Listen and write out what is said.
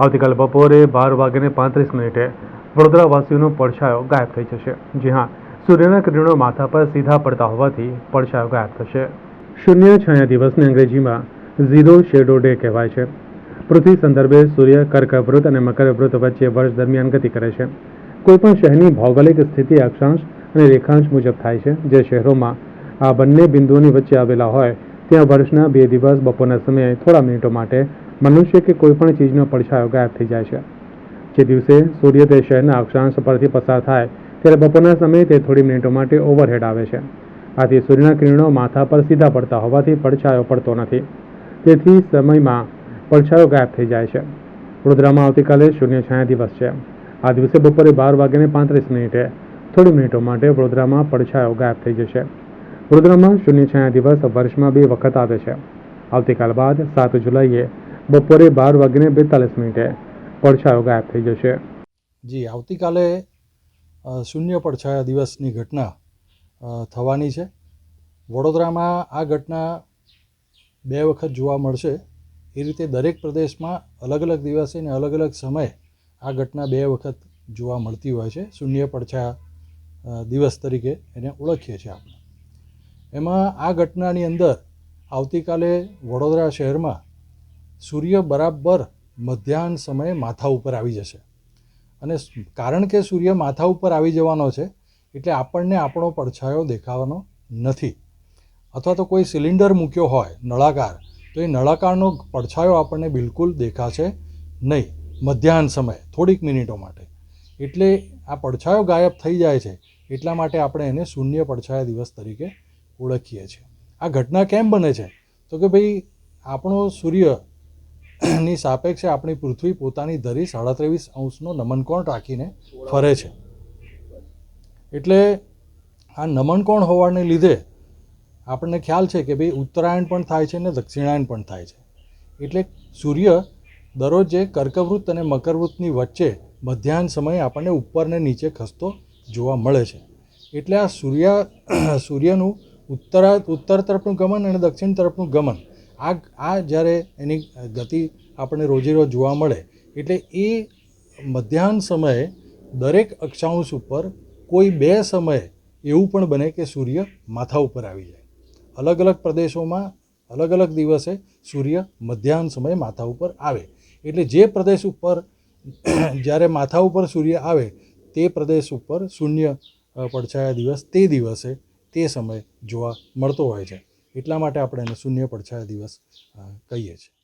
આવતીકાલે બપોરે બાર વાગ્યાને પાંત્રીસ મિનિટે વડોદરાવાસીઓનો પડછાયો ગાયબ થઈ જશે. જી હા, સૂર્યના કિરણો માથા પર સીધા પડતા હોવાથી પડછાયો ગાયબ થશે. શૂન્ય છાયા દિવસને અંગ્રેજીમાં ઝીરો શેડો ડે કહેવાય છે. પૃથ્વી સંદર્ભે સૂર્ય કર્કવૃત અને મકરવૃત વચ્ચે વર્ષ દરમિયાન ગતિ કરે છે. કોઈપણ શહેરની ભૌગોલિક સ્થિતિ, અક્ષાંશ અને રેખાંશ મુજબ થાય છે. જે શહેરોમાં આ બંને બિંદુઓની વચ્ચે આવેલા હોય, ત્યાં વર્ષના બે દિવસ બપોરના સમયે થોડા મિનિટો માટે મનુષ્ય કે કોઈપણ ચીજનો પડછાયો ગાયબ થઈ જાય છે. જે દિવસે સૂર્ય તે શહેરના અક્ષાંશ પરથી પસાર થાય, ત્યારે બપોરના સમયે તે થોડી મિનિટો માટે ઓવરહેડ આવે છે. આથી સૂર્યના કિરણો માથા પર સીધા પડતા હોવાથી પડછાયો પડતો નથી. તેથી સમયમાં પડછાયો ગાયબ થઈ જાય છે. વડોદરામાં આવતીકાલે શૂન્ય છાયા દિવસ છે. આ દિવસે બપોરે બાર વાગ્યાને પાંત્રીસ મિનિટે થોડી મિનિટો માટે વડોદરામાં પડછાયો ગાયબ થઈ જશે. વડોદરામાં શૂન્ય છાયા દિવસ વર્ષમાં બે વખત આવે છે. આવતીકાલ બાદ સાત જુલાઈએ બપોરે બાર વાગીને બેતાલીસ મિનિટે પડછાયો ગાયબ થઈ જશે. જી, આવતીકાલે શૂન્ય પડછાયા દિવસની ઘટના થવાની છે. વડોદરામાં આ ઘટના બે વખત જોવા મળશે. એ રીતે દરેક પ્રદેશમાં અલગ અલગ દિવસે અને અલગ અલગ સમયે આ ઘટના બે વખત જોવા મળતી હોય છે. શૂન્ય પડછાયા દિવસ તરીકે એને ઓળખીએ છીએ આપણે. એમાં આ ઘટનાની અંદર આવતીકાલે વડોદરા શહેરમાં સૂર્ય બરાબર મધ્યાહન સમયે માથા ઉપર આવી જશે. અને કારણ કે સૂર્ય માથા ઉપર આવી જવાનો છે, એટલે આપણને આપણો પડછાયો દેખાવાનો નથી. અથવા તો કોઈ સિલિન્ડર મૂક્યો હોય, નળાકાર, તો એ નળાકારનો પડછાયો આપણને બિલકુલ દેખાશે નહીં, મધ્યાહન સમયે, થોડીક મિનિટો માટે. એટલે આ પડછાયો ગાયબ થઈ જાય છે, એટલા માટે આપણે એને શૂન્ય પડછાયા દિવસ તરીકે ઓળખીએ છીએ. આ ઘટના કેમ બને છે? તો કે ભાઈ આપણો સૂર્ય ની સાપેક્ષે આપણી પૃથ્વી પોતાની ધરી સાડા અંશનો નમનકોણ રાખીને ફરે છે. એટલે આ નમનકોણ હોવાને લીધે આપણને ખ્યાલ છે કે ભાઈ ઉત્તરાયણ પણ થાય છે ને દક્ષિણાયણ પણ થાય છે. એટલે સૂર્ય દરરોજે કર્કવૃત્ત અને મકરવૃત્તની વચ્ચે મધ્યાહન સમયે આપણને ઉપર ને નીચે ખસતો જોવા મળે છે. એટલે આ સૂર્ય, સૂર્યનું ઉત્તરા, ઉત્તર તરફનું ગમન અને દક્ષિણ તરફનું ગમન આ આ જ્યારે એની ગતિ આપણને રોજે રોજ જોવા મળે, એટલે એ મધ્યાહન સમયે દરેક અક્ષાંશ ઉપર કોઈ બે સમયે એવું પણ બને કે સૂર્ય માથા ઉપર આવી જાય. અલગ અલગ પ્રદેશોમાં અલગ અલગ દિવસે સૂર્ય મધ્યાહન સમયે માથા ઉપર આવે. એટલે જે પ્રદેશ ઉપર જ્યારે માથા ઉપર સૂર્ય આવે, તે પ્રદેશ ઉપર શૂન્ય પડછાયા દિવસ તે દિવસે તે સમયે જોવા મળતો હોય છે. એટલા માટે આપણે એને શૂન્ય પડછાયા દિવસ કહીએ છીએ.